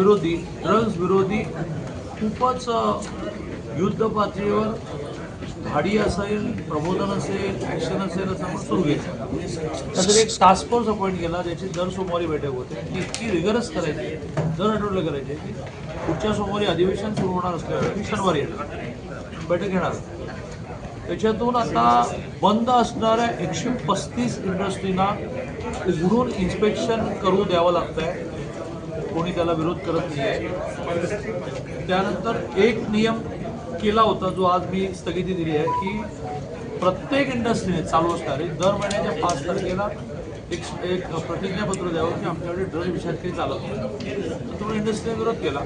विरोधी ड्रग्ज विरोधी खूपच युद्ध पातळीवर धाडी असेल प्रबोधन असेल ॲक्शन असेल असं आपण सुरू घ्यायचं त्यासाठी एक टास्क फोर्स अपॉइंट केला ज्याची दर सोमवारी बैठक होते. ती इतकी रिगरस करायची दर आठवड्याला करायची की पुढच्या सोमवारी अधिवेशन सुरू होणार असल्यामुळे मी शनिवारी येणार. बैठक घेणार. त्याच्यातून आता बंद असणाऱ्या एकशे पस्तीस इंडस्ट्रीना उघडून इन्स्पेक्शन करू द्यावं लागतं आहे कोणी त्याला विरोध करत नाही आहे त्यानंतर एक नियम केला होता जो आज मी स्थगिती दिली आहे की प्रत्येक इंडस्ट्रीने चालू असणारे दर महिन्याच्या पाच तारखेला एक एक प्रतिज्ञापत्र द्यावं की आमच्याकडे ड्रग विषयात काही चालत नाही. तर तो इंडस्ट्रीने विरोध केला.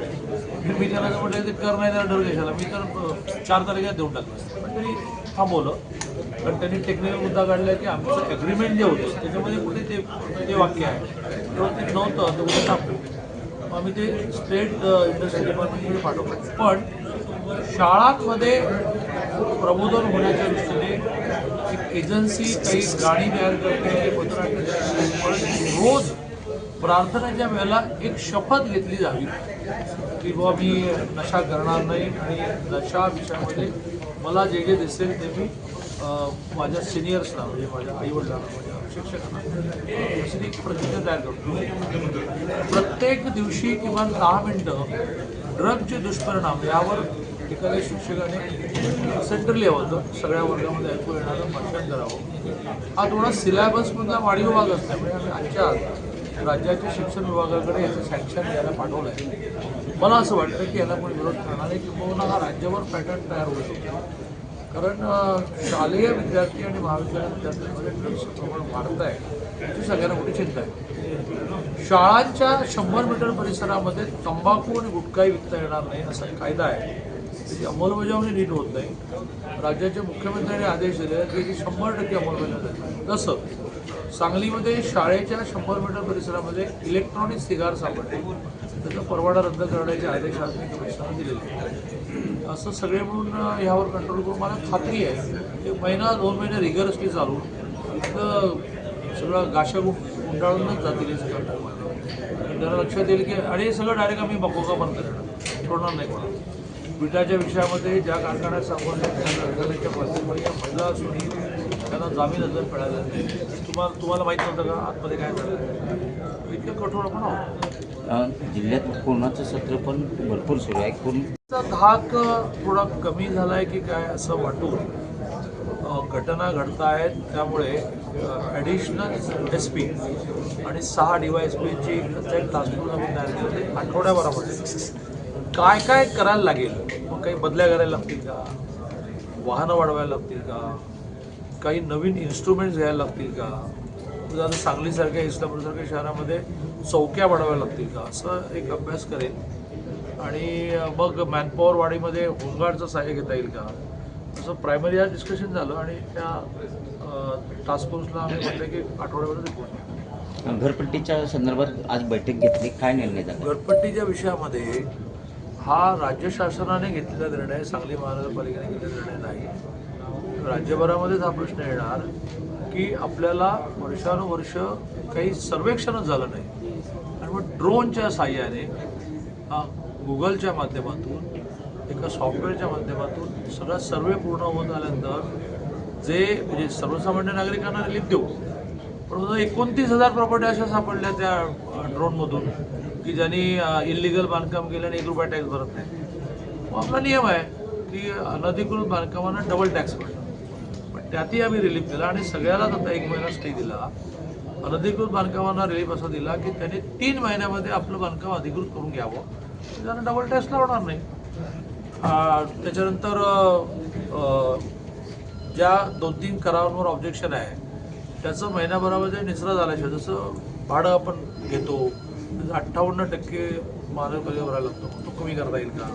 मी त्याला जर म्हटलं ते कर नाही त्याला डर कशाला मी तर चार तारखेला देऊन टाकलं. पण त्यांनी थांबवलं. कारण त्यांनी टेक्निकल मुद्दा काढला की आमचं ॲग्रीमेंट जे होतं त्याच्यामध्ये कुठे ते ते वाक्य आहे. किंवा ते नव्हतं तर कुठे टाकू मग आम्ही ते स्टेट इंडस्ट्री डिपार्टमेंटकडे पाठवतो पण शाळांमध्ये प्रबोधन होण्याच्या दृष्टीने एक एजन्सी काही गाणी तयार करते काही पण रोज प्रार्थनेच्या वेळेला एक शपथ घेतली जावी की बाबा मी नशा करणार नाही आणि नशा विषयामध्ये मला जे जे दिसेल ते मी माझ्या सिनियर्सना म्हणजे माझ्या आईवडिलांना माझ्या शिक्षकांना अशी एक प्रतिज्ञा तयार करतो. प्रत्येक दिवशी किमान दहा मिनटं ड्रगचे दुष्परिणाम यावर एखाद्या शिक्षकाने सेंट्रल लेवलचं सगळ्या वर्गामध्ये ऐकू येणारं भाषण करावं. हा थोडा सिलेबसमधला वाढीव भाग असल्यामुळे म्हणजे आम्ही आजच्या आज राज्याच्या शिक्षण विभागाकडे याचं सँक्शन द्यायला पाठवलं आहे मला असं वाटतं की याला कोणी विरोध करणार नाही किंवा हा राज्यावर पॅटर्न तयार होऊ शकतो. कारण शालेय विद्यार्थी आणि महाविद्यालयीन विद्यार्थ्यांमध्ये ड्रग्सचं प्रमाण वाढत आहे याची सगळ्यांना मोठी चिंता आहे. शाळांच्या शंभर मीटर परिसरामध्ये तंबाखू आणि गुटखाही विकता येणार नाही असा कायदा आहे. त्याची अंमलबजावणी नीट होत नाही. राज्याच्या मुख्यमंत्र्यांनी आदेश दिले आहेत की शंभर टक्के अंमलबजावणी जसं सांगलीमध्ये शाळेच्या शंभर मीटर परिसरामध्ये इलेक्ट्रॉनिक सिगार सापडले. त्याचा परवाडा रद्द करण्याचे आदेश आज मी दिलेले असं सगळे म्हणून ह्यावर कंट्रोल करून मला खात्री आहे. एक महिना दोन महिने रिगरसली चालू. तर सगळं गाशा गुंडाळूनच जातील हे सगळं त्यांना लक्षात येईल की आणि हे सगळं डायरेक्ट आम्ही बकोका बंद करणार. सोडणार नाही कोणाला. विटाच्या विषयामध्ये ज्या कारखान्यात सापडल्या त्या कारखान्याच्या माध्यमातल्या महिला असूनही त्यांना जामीन अर्ज मिळाला नाही तुम्हाला तुम्हाला माहीत नव्हतं का आतमध्ये काय झालं? इतकं कठोर आपण आहोत जिल्ह्यात कोरोनाचं सत्र पण भरपूर सुरू आहे. कोण धाक थोडा कमी झाला आहे की काय असं वाटून घटना घडतायत त्यामुळे ॲडिशनल एस पी आणि सहा डी वाय एस पीची एक फोर्स आम्ही तयार केली होती. आठवड्याभरामध्ये. काय काय करायला लागेल? मग काही बदल्या करायला लागतील का? वाहनं वाढवायला लागतील का? काही नवीन इन्स्ट्रुमेंट्स घ्यायला लागतील का? उदाहरण सांगलीसारख्या इस्लामपूरसारख्या शहरामध्ये चौक्या वाढवायला लागतील का? असं एक अभ्यास करेल आणि मग मॅनपॉवर वाढीमध्ये होमगार्डचं सहाय्य घेता येईल का? असं प्रायमरी आज डिस्कशन झालं आणि त्या टास्क फोर्सला आम्ही म्हटलं की आठवड्याभरात घरपट्टीच्या संदर्भात आज बैठक घेतली काय निर्णय झाला? घरपट्टीच्या विषयामध्ये हा राज्य शासनाने घेतलेला निर्णय सांगली महानगरपालिकेने घेतलेला निर्णय नाही. राज्यभरामध्येच हा प्रश्न येणार की आपल्याला वर्षानुवर्ष काही सर्वेक्षणच झालं नाही. आणि मग ड्रोनच्या साह्याने गुगलच्या माध्यमातून एका सॉफ्टवेअरच्या माध्यमातून सगळा सर्वे पूर्ण होत आल्यानंतर जे म्हणजे सर्वसामान्य नागरिकांना रिलीफ देऊ. पण एकोणतीस हजार प्रॉपर्टी अशा सापडल्या त्या ड्रोनमधून की ज्यांनी इलिगल बांधकाम केलं आणि एक रुपया टॅक्स भरत नाही. मग आपला नियम आहे की अनधिकृत बांधकामांना डबल टॅक्स पडतो त्यातही आम्ही रिलीफ दिला आणि सगळ्यालाच आता एक महिना स्टे दिला. अनधिकृत बांधकामांना रिलीफ असा दिला की त्यांनी तीन महिन्यामध्ये आपलं बांधकाम अधिकृत करून घ्यावं. त्यांना डबल टॅक्स लावणार नाही. त्याच्यानंतर ज्या दोन तीन करारांवर ऑब्जेक्शन आहे त्याचं महिन्याभरामध्ये निचरा झाल्याशिवाय जसं भाडं आपण घेतो अठ्ठावन्न टक्के महानगरपालिका भरायला लागतो. तो कमी करता येईल का?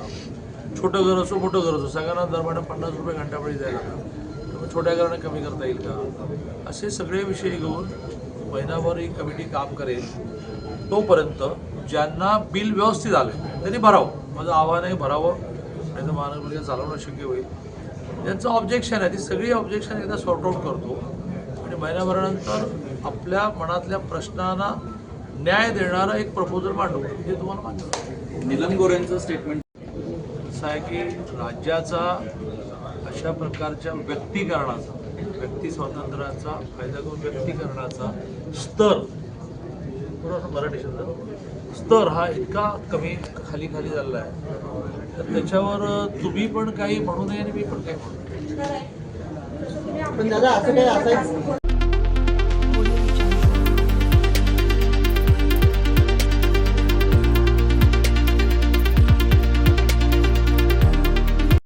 छोटं घर असो मोठं घर असो सगळ्यांना दरम्यान पन्नास रुपये घंटापडी द्यायला लागतं छोट्या घराने कमी करता येईल का? असे सगळे विषय घेऊन महिनाभर ही कमिटी काम करेल. तोपर्यंत ज्यांना बिल व्यवस्थित आलं त्यांनी भरावं. माझं आव्हान आहे भरावं. नाही तर महानगरपालिका चालवणं शक्य होईल. ज्यांचं ऑब्जेक्शन आहे ती सगळी ऑब्जेक्शन एकदा सॉर्ट आऊट करतो. आणि महिन्याभरानंतर आपल्या मनातल्या प्रश्नांना न्याय देणारा एक प्रपोजल मांडू. हे तुम्हाला मान्य निलम गोऱ्यांचं स्टेटमेंट असं आहे की राज्याचा अशा प्रकारच्या व्यक्तीकरणाचा व्यक्ती स्वातंत्र्याचा फायदा करून व्यक्तीकरणाचा स्तर बरोबर मराठी शब्द स्तर हा इतका कमी खाली खाली झालेला आहे. तर त्याच्यावर तुम्ही पण काही म्हणू नये आणि मी पण काही म्हणू नये.